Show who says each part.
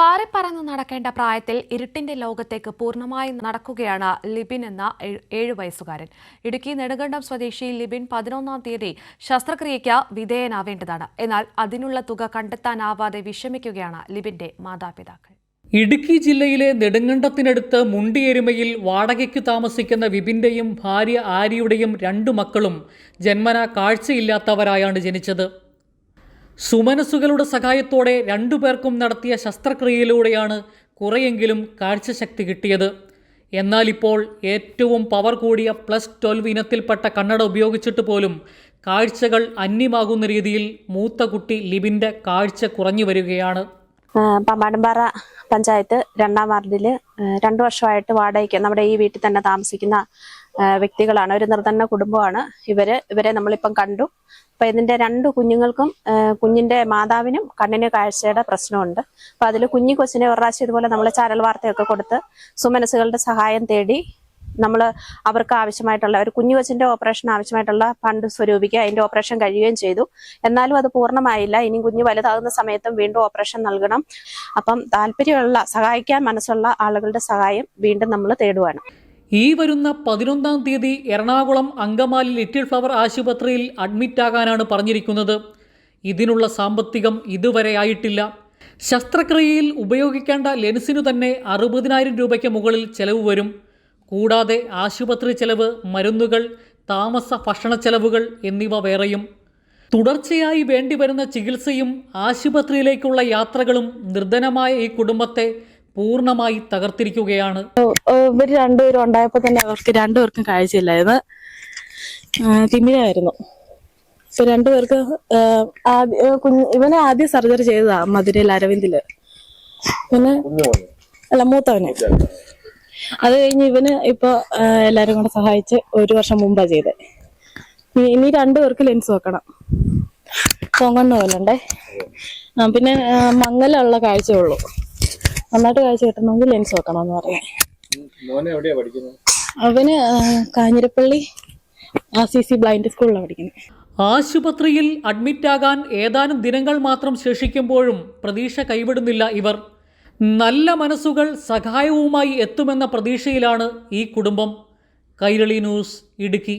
Speaker 1: പാറിപ്പറന്ന് നടക്കേണ്ട പ്രായത്തിൽ ഇരുട്ടിന്റെ ലോകത്തേക്ക് പൂർണമായി നടക്കുകയാണ് ലിബിൻ എന്ന ഏഴ് വയസ്സുകാരൻ. ഇടുക്കി നെടുങ്കണ്ടം സ്വദേശി ലിബിൻ പതിനൊന്നാം തീയതി ശസ്ത്രക്രിയയ്ക്ക് വിധേയനാവേണ്ടതാണ്. എന്നാൽ അതിനുള്ള തുക കണ്ടെത്താനാവാതെ വിഷമിക്കുകയാണ് ലിബിന്റെ മാതാപിതാക്കൾ.
Speaker 2: ഇടുക്കി ജില്ലയിലെ നെടുങ്കണ്ടത്തിനടുത്ത് മുണ്ടിയെരുമയിൽ വാടകയ്ക്ക് താമസിക്കുന്ന വിപിന്റെയും ഭാര്യ ആര്യയുടെയും രണ്ടു മക്കളും ജന്മന കാഴ്ചയില്ലാത്തവരായാണ് ജനിച്ചത്. സുമനസ്സുകളുടെ സഹായത്തോടെ രണ്ടു പേർക്കും നടത്തിയ ശസ്ത്രക്രിയയിലൂടെയാണ് കുറെയെങ്കിലും കാഴ്ചശക്തി കിട്ടിയത്. എന്നാൽ ഇപ്പോൾ ഏറ്റവും പവർ കൂടിയ പ്ലസ് ട്വൽവ് ഇനത്തിൽപ്പെട്ട കണ്ണട ഉപയോഗിച്ചിട്ട് പോലും കാഴ്ചകൾ അന്യമാകുന്ന രീതിയിൽ മൂത്ത കുട്ടി ലിബിന്റെ കാഴ്ച കുറഞ്ഞു വരികയാണ്.
Speaker 3: പമ്പാടുംപാറ പഞ്ചായത്ത് രണ്ടാം വാർഡിൽ ആ, രണ്ടു വർഷമായിട്ട് വാടകയ്ക്ക് നമ്മുടെ ഈ വീട്ടിൽ തന്നെ താമസിക്കുന്ന വ്യക്തികളാണ്. ഒരു നിർധന കുടുംബമാണ്. ഇവർ ഇവരെ നമ്മളിപ്പം കണ്ടു. അപ്പൊ ഇതിന്റെ രണ്ട് കുഞ്ഞുങ്ങൾക്കും കുഞ്ഞിന്റെ മാതാവിനും കണ്ണിന് കാഴ്ചയുടെ പ്രശ്നമുണ്ട്. അപ്പൊ അതിൽ കുഞ്ഞി കൊച്ചിനെ ഒരു പ്രാവശ്യം ഇതുപോലെ നമ്മൾ ചാനൽ വാർത്തയൊക്കെ കൊടുത്ത് സുമനസുകളുടെ സഹായം തേടി നമ്മൾ അവർക്ക് ആവശ്യമായിട്ടുള്ള ഒരു കുഞ്ഞു കൊച്ചിന്റെ ഓപ്പറേഷൻ ആവശ്യമായിട്ടുള്ള ഫണ്ട് സ്വരൂപിക്കുക അതിന്റെ ഓപ്പറേഷൻ കഴിയുകയും ചെയ്തു. എന്നാലും അത് പൂർണമായില്ല. ഇനി കുഞ്ഞ് വലുതാകുന്ന സമയത്തും വീണ്ടും ഓപ്പറേഷൻ നൽകണം. അപ്പം താല്പര്യമുള്ള സഹായിക്കാൻ മനസ്സുള്ള ആളുകളുടെ സഹായം വീണ്ടും നമ്മൾ തേടുവാണ്.
Speaker 2: ഈ വരുന്ന പതിനൊന്നാം തീയതി എറണാകുളം അങ്കമാലി ലിറ്റിൽ ഫ്ലവർ ആശുപത്രിയിൽ അഡ്മിറ്റ് അഡ്മിറ്റാകാനാണ് പറഞ്ഞിരിക്കുന്നത്. ഇതിനുള്ള സാമ്പത്തികം ഇതുവരെ ആയിട്ടില്ല. ശസ്ത്രക്രിയയിൽ ഉപയോഗിക്കേണ്ട ലെൻസിനു തന്നെ അറുപതിനായിരം രൂപയ്ക്ക് മുകളിൽ ചെലവ് വരും. കൂടാതെ ആശുപത്രി ചെലവ് മരുന്നുകൾ താമസ ഭക്ഷണ ചെലവുകൾ എന്നിവ വേറെയും. തുടർച്ചയായി വേണ്ടിവരുന്ന ചികിത്സയും ആശുപത്രിയിലേക്കുള്ള യാത്രകളും നിർധനമായ ഈ കുടുംബത്തെ പൂർണമായി തകർത്തിരിക്കുകയാണ്.
Speaker 4: ഇവർ രണ്ടുപേരും ഉണ്ടായപ്പോൾ തന്നെ അവർക്ക് രണ്ടുപേർക്കും കാഴ്ചയില്ലായിരുന്നു. തിമിരായിരുന്നു. ഇപ്പൊ രണ്ടുപേർക്ക് ആഹ് ആദ്യ- കുഞ്ഞ് ഇവനെ ആദ്യം സർജറി ചെയ്തതാ മധുരയിൽ അരവിന്ദിൽ. പിന്നെ അല്ല മൂത്തവന്. അത് കഴിഞ്ഞ് ഇവന് ഇപ്പൊ എല്ലാരും കൂടെ സഹായിച്ച് ഒരു വർഷം മുമ്പാ ചെയ്തത് ഇനി- രണ്ടു പേർക്ക് ലെൻസ് വെക്കണം. പൊങ്ങണ്ണ പോലുണ്ടേ ആ, പിന്നെ മങ്ങലുള്ള കാഴ്ചയുള്ളൂ നന്നായിട്ട് കാഴ്ച കിട്ടണമെങ്കിൽ ലെൻസ്
Speaker 5: വെക്കണം എന്ന് പഠിക്കുന്നത്?
Speaker 4: അവന് കാഞ്ഞിരപ്പള്ളി ആ സി സി ബ്ലൈൻഡ് സ്കൂളിലാണ് പഠിക്കുന്നത്
Speaker 2: ആശുപത്രിയിൽ അഡ്മിറ്റാകാൻ ഏതാനും ദിനങ്ങൾ മാത്രം ശേഷിക്കുമ്പോഴും പ്രതീക്ഷ കൈവിടുന്നില്ല ഇവർ. നല്ല മനസ്സുകൾ സഹായവുമായി എത്തുമെന്ന പ്രതീക്ഷയിലാണ് ഈ കുടുംബം. കൈരളി ന്യൂസ് ഇടുക്കി.